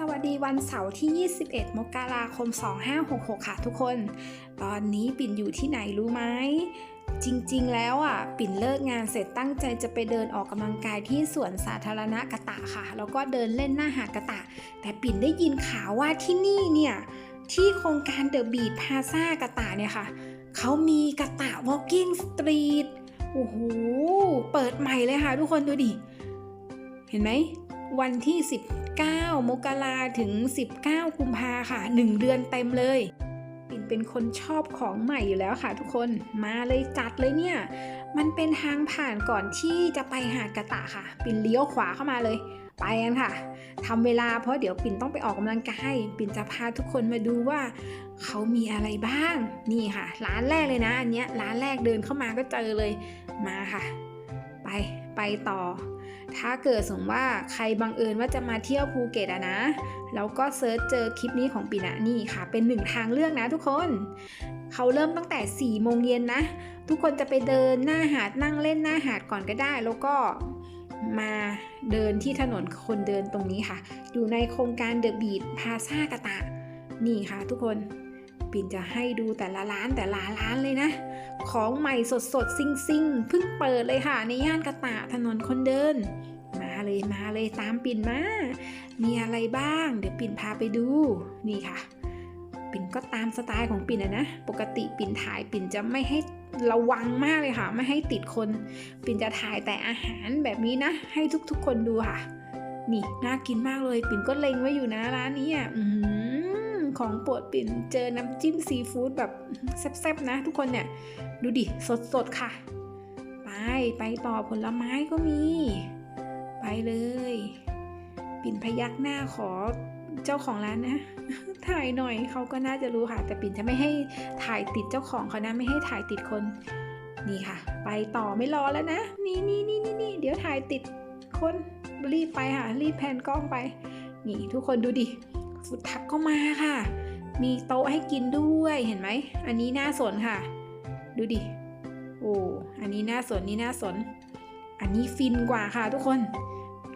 สวัสดีวันเสาร์ที่ 21 มกราคม 2566 ค่ะทุกคน ตอนนี้ปิ่นอยู่ที่ไหนรู้ไหม จริงๆ แล้วอะ ปิ่นเลิกงานเสร็จตั้งใจจะไปเดินออกกำลังกายที่สวนสาธารณะกะตะค่ะ แล้วก็เดินเล่นหน้าหาดกะตะ แต่ปิ่นได้ยินข่าวว่าที่นี่เนี่ย ที่โครงการเดอะบี p พาซากะตะเนี่ยค่ะ เขามีกะตะ walking street โอ้โห เปิดใหม่เลยค่ะทุกคนดูดิ เห็นไหม วันที่ 19 มกราถึง 19 กุมภาค่ะ 1 เดือนเต็มเลยปิ่นเป็นคนชอบของใหม่อยู่แล้วค่ะทุกคนมาเลยจัดเลยเนี่ย มันเป็นทางผ่านก่อนที่จะไปหาดกะตะค่ะ ปิ่นเลี้ยวขวาเข้ามาเลยไปกันค่ะทำเวลาเพราะเดี๋ยวปิ่นต้องไปออกกำลังกายปิ่นจะพาทุกคนมาดูว่า เขามีอะไรบ้าง นี่ค่ะ ร้านแรกเลยนะ อันเนี้ยร้านแรกเดินเข้ามาก็เจอเลยมาค่ะ ไปไปต่อ ถ้าเกิดสมมติว่าใครบังเอิญว่าจะมาเที่ยวภูเก็ตอะนะแล้วก็เซิร์ชเจอคลิปนี้ของปีนะนี่ค่ะ เป็นหนึ่งทางเลือกนะทุกคนเขาเริ่มตั้งแต่4ี่โมงเย็นนะ ทุกคนจะไปเดินหน้าหาดนั่งเล่นหน้าหาดก่อนก็ได้ แล้วก็มาเดินที่ถนนคนเดินตรงนี้ค่ะ อยู่ในโครงการเดอะบี p พาซากะตะ นี่ค่ะทุกคน ปิ่นจะให้ดูแต่ละร้านแต่ละร้านเลยนะ ของใหม่สดสดซิงซิงเพิ่งเปิดเลยค่ะในย่านกระตะถนนคนเดิน มาเลยมาเลยตามปิ่นมา มีอะไรบ้าง เดี๋ยวปิ่นพาไปดู นี่ค่ะ ปิ่นก็ตามสไตล์ของปิ่นะนะ ปกติปิ่นถ่ายปิ่นจะไม่ให้ระวังมากเลยค่ะ ไม่ให้ติดคน ปิ่นจะถ่ายแต่อาหารแบบนี้นะ ให้ทุกๆคนดูค่ะ นี่น่ากินมากเลย ปิ่นก็เล็งไว้อยู่นะร้านนี้อะอืม ของโปรดปิ่นเจอน้ำจิ้มซีฟู้ดแบบแซ่บๆนะทุกคนเนี่ย ดูดิ สดๆค่ะ ไปไปต่อผลไม้ก็มี ไปเลย ปิ่นพยักหน้าขอเจ้าของร้านนะ ถ่ายหน่อยเขาก็น่าจะรู้ค่ะ แต่ปิ่นจะไม่ให้ถ่ายติดเจ้าของเขานะไม่ให้ถ่ายติดคน นี่ค่ะ ไปต่อไม่รอแล้วนะนี่นี่นี่นี่นี่เดี๋ยวถ่ายติดคนรีบไปค่ะรีบแพนกล้องไป นี่ทุกคนดูดิ ฟุตทักก็มาค่ะ มีโต๊ะให้กินด้วยเห็นไหม อันนี้น่าสนค่ะ ดูดิ โอ้ อันนี้น่าสนนี่น่าสน อันนี้ฟินกว่าค่ะทุกคน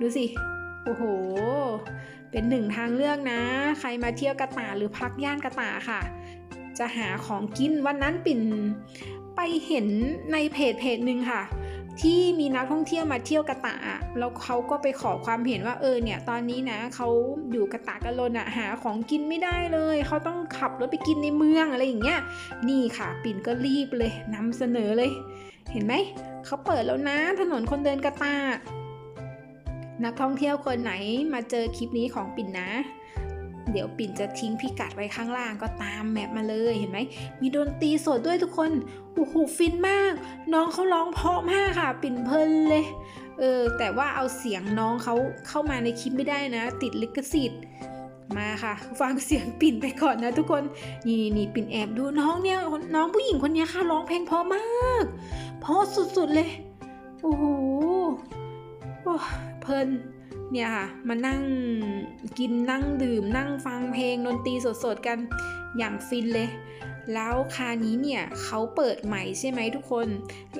ดูสิ โอ้โห เป็นหนึ่งทางเลือกนะ ใครมาเที่ยวกระตาหรือพักย่านกระตาค่ะ จะหาของกินวันนั้นปิ่นไปเห็นในเพจเพจหนึ่งค่ะ ที่มีนักท่องเที่ยวมาเที่ยวกระตะแล้วเขาก็ไปขอความเห็นว่าเออเนี่ยตอนนี้นะเขาอยู่กระตะกันลนอะหาของกินไม่ได้เลย เขาต้องขับรถไปกินในเมืองอะไรอย่างเงี้ยนี่ค่ะปิ่นก็รีบเลยนำเสนอเลย เห็นไหมเขาเปิดแล้วนะ ถนนคนเดินกระตานักท่องเที่ยวคนไหนมาเจอคลิปนี้ของปิ่นนะ เดี๋ยวปิ่นจะทิ้งพิกัดไว้ข้างล่างก็ตามแมปมาเลยเห็นไหม มีดนตรีสดด้วยทุกคนโอ้โหฟินมาก น้องเขาร้องเพราะมากค่ะ ปิ่นเพลินเลย เออ แต่ว่าเอาเสียงน้องเขาเข้ามาในคลิปไม่ได้นะ ติดลิขสิทธิ์มาค่ะ ฟังเสียงปิ่นไปก่อนนะทุกคน นี่นี่ปิ่นแอบดูน้องเนี่ย น้องผู้หญิงคนนี้ค่ะร้องเพลงเพราะมากเพราะสุดๆเลย โอ้โหเพลิน เนี่ยค่ะมานั่งกินนั่งดื่ม นั่งฟังเพลงดนตรีสดๆกันอย่างฟินเลย แล้วคานี้เนี่ยเขาเปิดใหม่ใช่ไหมทุกคน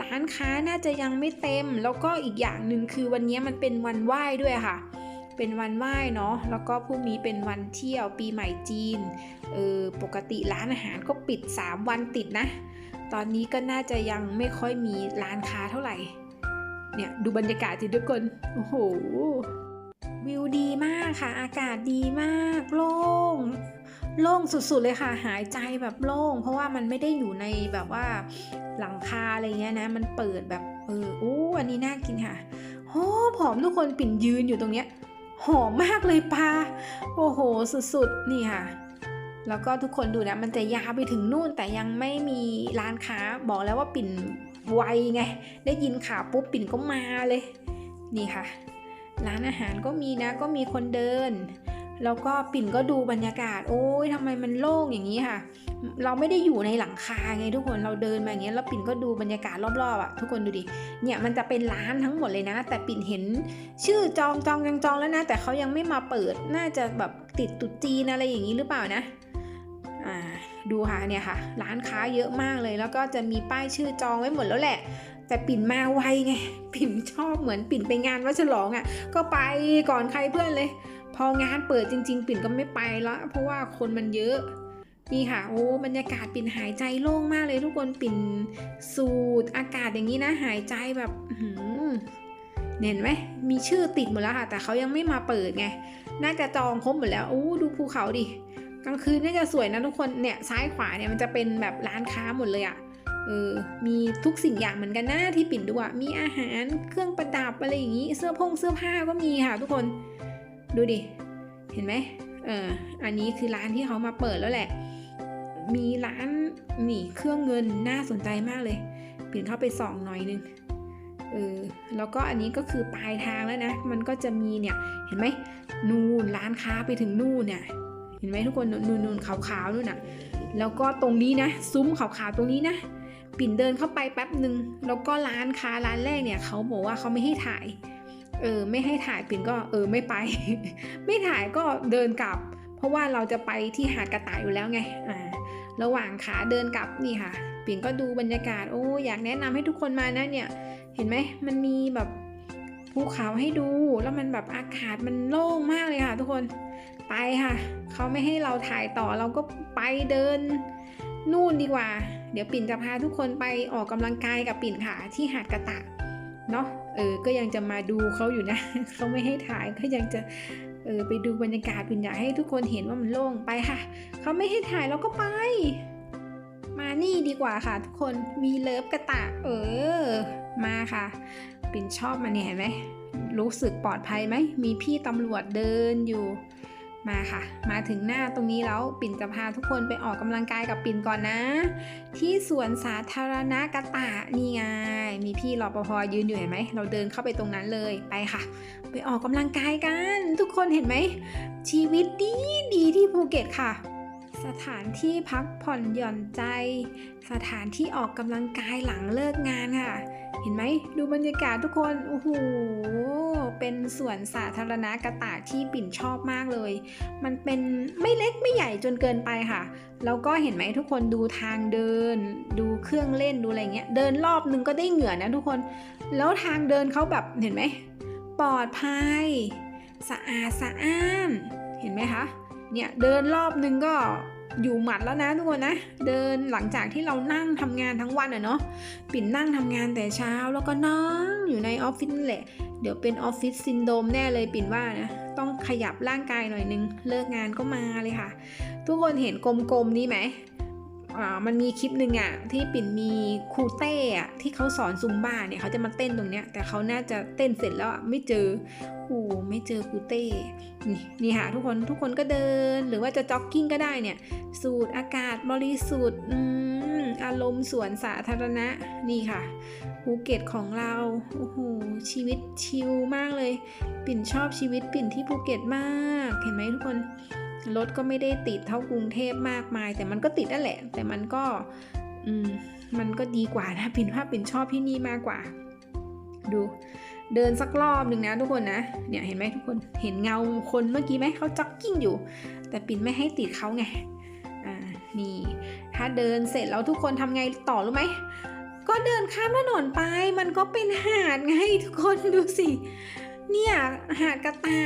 ร้านค้าน่าจะยังไม่เต็ม แล้วก็อีกอย่างหนึ่งคือวันนี้มันเป็นวันไหว้ด้วยค่ะ เป็นวันไหว้เนาะแล้วก็พรุ่งนี้เป็นวันเที่ยวปีใหม่จีนเออปกติร้านอาหารก็ปิด 3 วันติดนะ ตอนนี้ก็น่าจะยังไม่ค่อยมีร้านค้าเท่าไหร่เนี่ยดูบรรยากาศสิทุกคน โอ้โห วิวดีมากค่ะ อากาศดีมาก โล่ง โล่งสุดๆเลยค่ะ หายใจแบบโล่ง เพราะว่ามันไม่ได้อยู่ในแบบว่าหลังคาอะไรเงี้ยนะ มันเปิดแบบเอออู้อันนี้น่ากินค่ะโอ้ผอมทุกคนปิ่นยืนอยู่ตรงเนี้ย หอมมากเลยปลา โอ้โห สุดๆ นี่ค่ะแล้วก็ทุกคนดูนะ มันจะยาวไปถึงนู่นแต่ยังไม่มีร้านค้าบอกแล้วว่าปิ่นไวไง ได้ยินข่าวปุ๊บปิ่นก็มาเลย นี่ค่ะ ร้านอาหารก็มีนะก็มีคนเดิน แล้วก็ปิ่นก็ดูบรรยากาศ โอ้ยทำไมมันโล่งอย่างนี้ค่ะ เราไม่ได้อยู่ในหลังคาไงทุกคนเราเดินมาอย่างเงี้ยแล้วปิ่นก็ดูบรรยากาศรอบๆอะทุกคนดูดิเนี่ยมันจะเป็นร้านทั้งหมดเลยนะ แต่ปิ่นเห็นชื่อจองจองจองจองแล้วนะ แต่เขายังไม่มาเปิดน่าจะแบบติดตุดจีนอะไรอย่างนี้หรือเปล่านะอ่าดูค่ะเนี่ยค่ะ ร้านค้าเยอะมากเลย แล้วก็จะมีป้ายชื่อจองไว้หมดแล้วแหละ แต่ปิ่นมาไวไง ปิ่นชอบเหมือนปิ่นไปงานว่าฉลองอะ่ะ ก็ไปก่อนใครเพื่อนเลย พองานเปิดจริง ๆ ปิ่นก็ไม่ไปละเพราะว่าคนมันเยอะนี่ค่ะโอ้บรรยากาศปิ่นหายใจโล่งมากเลยทุกคนปิ่นสูดอากาศอย่างนี้นะ หายใจแบบหือเห็นไหมมีชื่อติดหมดแล้วค่ะ แต่เขายังไม่มาเปิดไงน่าจะจองครบหมดแล้วโอ้ดูภูเขาดิกลางคืนน่าจะสวยนะทุกคนเนี่ยซ้ายขวาเนี่ยมันจะเป็นแบบร้านค้าหมดเลยอะ่ะ เออมีทุกสิ่งอย่างเหมือนกันนะที่ปิ่นดูอะมีอาหารเครื่องประดับอะไรอย่างนี้ เสื้อพงเสื้อผ้าก็มีค่ะทุกคนดูดิ เห็นไหมเอออันนี้คือร้านที่เขามาเปิดแล้วแหละ มีร้านนี่เครื่องเงินน่าสนใจมากเลย ปิ่นเข้าไปส่องหน่อยนึงเออแล้วก็อันนี้ก็คือปลายทางแล้วนะ มันก็จะมีเนี่ย เห็นไหมนู่นร้านค้าไปถึงนู่นเนี่ย เห็นไหมทุกคน นู่นนูนขาวๆนู่นน่ะ แล้วก็ตรงนี้นะ ซุ้มขาวๆตรงนี้นะ ปิ่นเดินเข้าไปแป๊บหนึ่งแล้วก็ร้านค้าร้านแรกเนี่ยเขาบอกว่าเขาไม่ให้ถ่าย เออไม่ให้ถ่ายปิ่นก็เออไม่ไป ไม่ถ่ายก็เดินกลับ เพราะว่าเราจะไปที่หาดกระต่ายอยู่แล้วไงอ่าระหว่างขาเดินกลับนี่ค่ะ ปิ่นก็ดูบรรยากาศโอ้อยากแนะนำให้ทุกคนมานะเนี่ย เห็นไหมมันมีแบบภูเขาให้ดูแล้วมันแบบอากาศมันโล่งมากเลยค่ะ ทุกคนไปค่ะเขาไม่ให้เราถ่ายต่อเราก็ไปเดิน นู่นดีกว่า เดี๋ยวปิ่นจะพาทุกคนไปออกกำลังกายกับปิ่นค่ะที่หาดกระตะเนาะเออก็ยังจะมาดูเขาอยู่นะเขาไม่ให้ถ่ายก็ยังจะเออไปดูบรรยากาศปิ่นอยากให้ทุกคนเห็นว่ามันโล่งไปค่ะเขาไม่ให้ถ่ายเราก็ไป มานี่ดีกว่าค่ะ ทุกคนมีเลิฟกระตะ เออ มาค่ะ ปิ่นชอบมันเนี่ยเห็นไหมรู้สึกปลอดภัยไหมมีพี่ตำรวจเดินอยู่ มาค่ะ มาถึงหน้าตรงนี้แล้วปิ่นจะพาทุกคนไปออกกำลังกายกับปิ่นก่อนนะ ที่สวนสาธารณะกระตะนี่ไง มีพี่รปภยืนอยู่เห็นไหม เราเดินเข้าไปตรงนั้นเลยไปค่ะ ไปออกกำลังกายกัน ทุกคนเห็นไหม ชีวิตดีดีที่ภูเก็ตค่ะ สถานที่พักผ่อนหย่อนใจ สถานที่ออกกำลังกายหลังเลิกงานค่ะ เห็นไหมดูบรรยากาศทุกคนโอ้โห เป็นสวนสาธารณะกระต่ายที่ปิ่นชอบมากเลย มันเป็นไม่เล็กไม่ใหญ่จนเกินไปค่ะ แล้วก็เห็นไหมทุกคนดูทางเดิน ดูเครื่องเล่นดูอะไรเงี้ย เดินรอบนึงก็ได้เหงื่อนะทุกคน แล้วทางเดินเขาแบบเห็นไหมปลอดภัย สะอาดสะอ้าน เห็นไหมคะ เนี่ยเดินรอบนึงก็ อยู่หมัดแล้วนะทุกคนนะ เดินหลังจากที่เรานั่งทำงานทั้งวันอะเนาะปิ่นนั่งทำงานแต่เช้าแล้วก็นั่งอยู่ในออฟฟิศแหละ เดี๋ยวเป็นออฟฟิศซินโดมแน่เลยปิ่นว่านะต้องขยับร่างกายหน่อยนึง เลิกงานก็มาเลยค่ะ ทุกคนเห็นกลมๆนี้ไหม มันมีคลิปหนึ่งอะที่ปิ่นมีครูเต้อะที่เขาสอนซุมบ้าเนี่ยเขาจะมาเต้นตรงเนี้ยแต่เขาน่าจะเต้นเสร็จแล้วไม่เจอโอ้ไม่เจอครูเต้นี่นี่ค่ะทุกคนทุกคนก็เดิน หรือว่าจะจ็อกกิ้งก็ได้เนี่ย สูดอากาศบริสุทธิ์อารมณ์สวนสาธารณะนี่ค่ะภูเก็ตของเราโอ้โหชีวิตชิลมากเลย ปิ่นชอบชีวิตปิ่นที่ภูเก็ตมาก เห็นไหมทุกคน รถก็ไม่ได้ติดเท่ากรุงเทพมากมาย แต่มันก็ติดนั่นแหละ แต่มันก็อืมมันก็ดีกว่านะปิ่นว่าปิ่นชอบที่นี่มากกว่า ดูเดินสักรอบหนึ่งนะทุกคนนะ เนี่ยเห็นไหมทุกคน เห็นเงาคนเมื่อกี้ไหมเขาจ็อกกิ้งอยู่ แต่ปิ่นไม่ให้ติดเขาไง อ่า นี่ ถ้าเดินเสร็จแล้วทุกคนทำไงต่อรู้ไหม ก็เดินข้ามถนนไป มันก็เป็นหาดไงทุกคนดูสิ เนี่ยหาดกระตา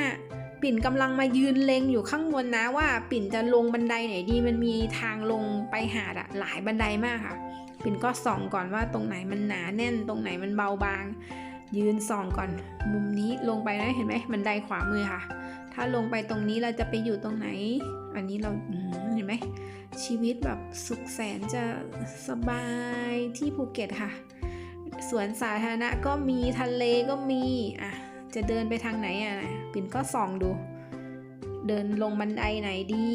ปิ่นกำลังมายืนเลงอยู่ข้างบนนะว่าปิ่นจะลงบันไดไหนดีมันมีทางลงไปหาดอะหลายบันไดมากค่ะ ปิ่นก็ส่องก่อนว่าตรงไหนมันหนาแน่นตรงไหนมันเบาบาง ยืนส่องก่อน มุมนี้ลงไปนะเห็นไหมบันไดขวามือค่ะ ถ้าลงไปตรงนี้เราจะไปอยู่ตรงไหน อันนี้เราเห็นไหมชีวิตแบบสุขแสนจะสบายที่ภูเก็ตค่ะสวนสาธารณะก็มีทะเลก็มีอะ จะเดินไปทางไหนอะปิ่นก็ส่องดู เดินลงบันไดไหนดี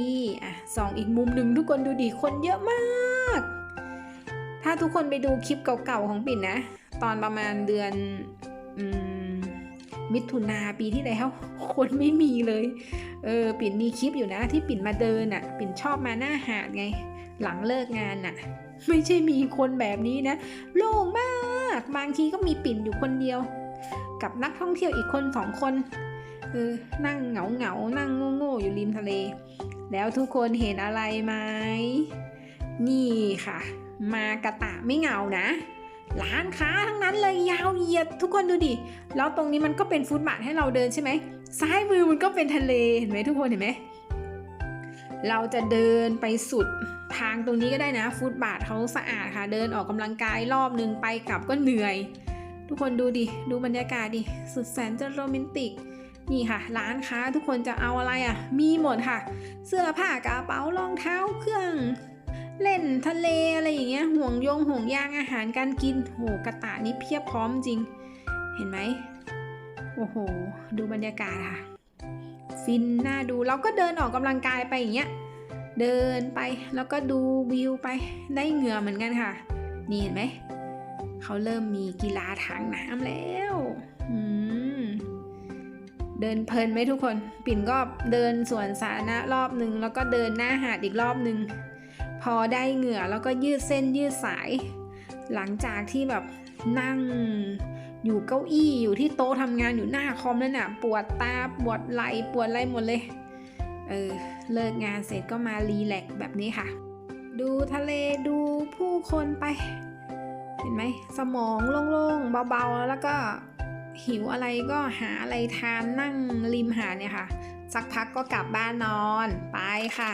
อะส่องอีกมุมหนึ่งทุกคนดูดิคนเยอะมาก ถ้าทุกคนไปดูคลิปเก่าๆของปิ่นนะ ตอนประมาณเดือนอืมมิถุนาปีที่แล้วคนไม่มีเลยเออปิ่นมีคลิปอยู่นะที่ปิ่นมาเดินอะ ปิ่นชอบมาหน้าหาดไง หลังเลิกงานน่ะ ไม่ใช่มีคนแบบนี้นะ โล่งมาก บางทีก็มีปิ่นอยู่คนเดียว กับนักท่องเที่ยวอีกคนสองคนเออนั่งเหงาเหงานั่งโง่ๆอยู่ริมทะเล แล้วทุกคนเห็นอะไรไหมนี่ค่ะ มากระตะไม่เหงานะ ร้านค้าทั้งนั้นเลยยาวเหยียดทุกคนดูดิ แล้วตรงนี้มันก็เป็นฟุตบาทให้เราเดินใช่ไหม ซ้ายมือมันก็เป็นทะเลเห็นไหมทุกคนเห็นไหม เราจะเดินไปสุดทางตรงนี้ก็ได้นะ ฟุตบาทเขาสะอาดค่ะ เดินออกกำลังกายรอบนึงไปกลับก็เหนื่อย ทุกคนดูดิ ดูบรรยากาศดิ สุดแสนจะโรแมนติก นี่ค่ะ ร้านค้าทุกคนจะเอาอะไรอะ มีหมดค่ะ เสื้อผ้ากระเป๋ารองเท้าเครื่อง เล่นทะเลอะไรอย่างเงี้ย ห่วงยงห่วงยางอาหารการกิน โหกระตะนี่เพียบพร้อมจริง เห็นไหม โอ้โห ดูบรรยากาศค่ะ ฟินน่าดู เราก็เดินออกกำลังกายไปอย่างเงี้ย เดินไปแล้วก็ดูวิวไป ได้เหงื่อเหมือนกันค่ะ นี่เห็นไหม เขาเริ่มมีกีฬาทางน้ำแล้วเดินเพลินไหมทุกคน ปิ่นก็เดินสวนสาธารณะรอบหนึ่งแล้วก็เดินหน้าหาดอีกรอบหนึ่งพอได้เหงื่อแล้วก็ยืดเส้นยืดสาย หลังจากที่แบบนั่งอยู่เก้าอี้อยู่ที่โต๊ะทำงานอยู่หน้าคอมนั่นน่ะปวดตาปวดไหล่ปวดอะไรหมดเลย เออเลิกงานเสร็จก็มารีแลกแบบนี้ค่ะ ดูทะเลดูผู้คนไป ห็นไหมสมองโล่งๆเบาๆ แล้วก็หิวอะไรก็หาอะไรทานนั่งริมหาดเนี่ยค่ะ สักพักก็กลับบ้านนอนไปค่ะ